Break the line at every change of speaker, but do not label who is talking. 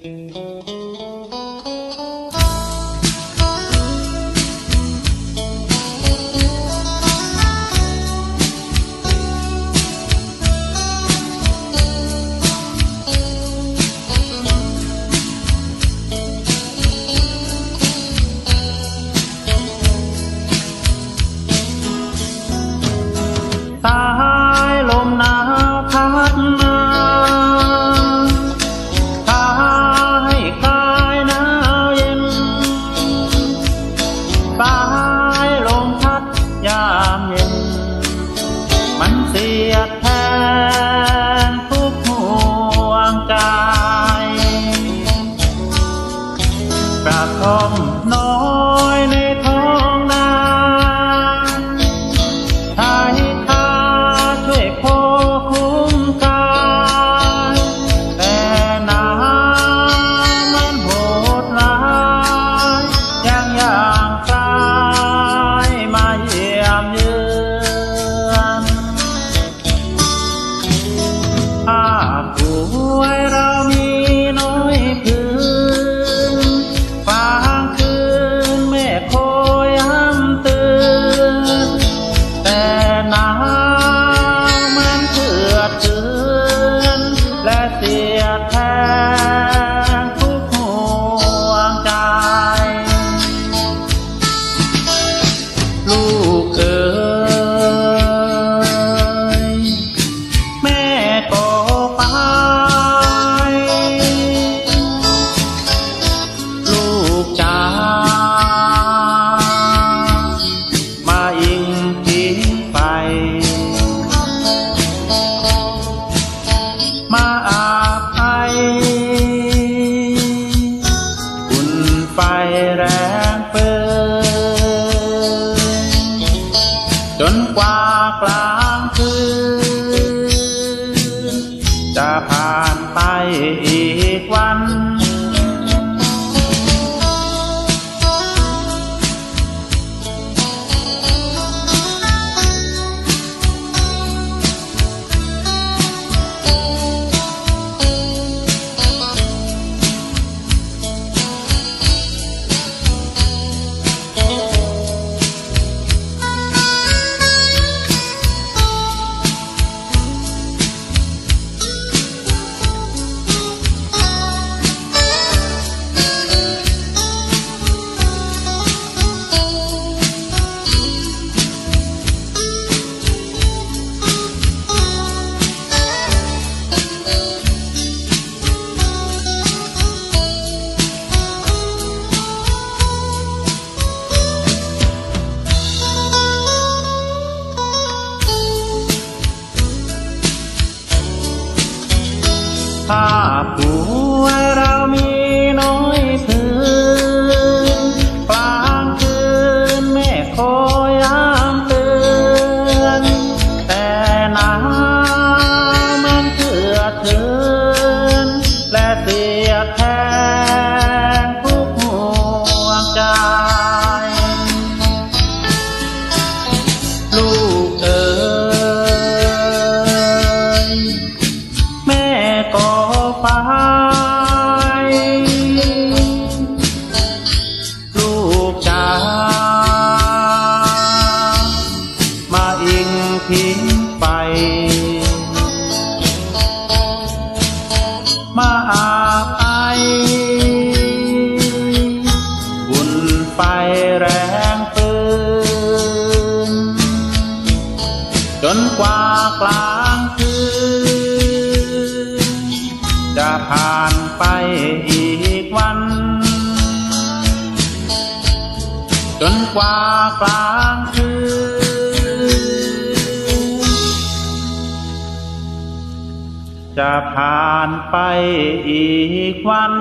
Música ลูกเอยแม่ก็ไป ลูกจ๋ามาอิงทิ้งไป Apuera mi novia. แรงปืน จนกว่ากลางคืน จะผ่านไปอีกวัน จนกว่ากลางคืนจะผ่านไปอีกวัน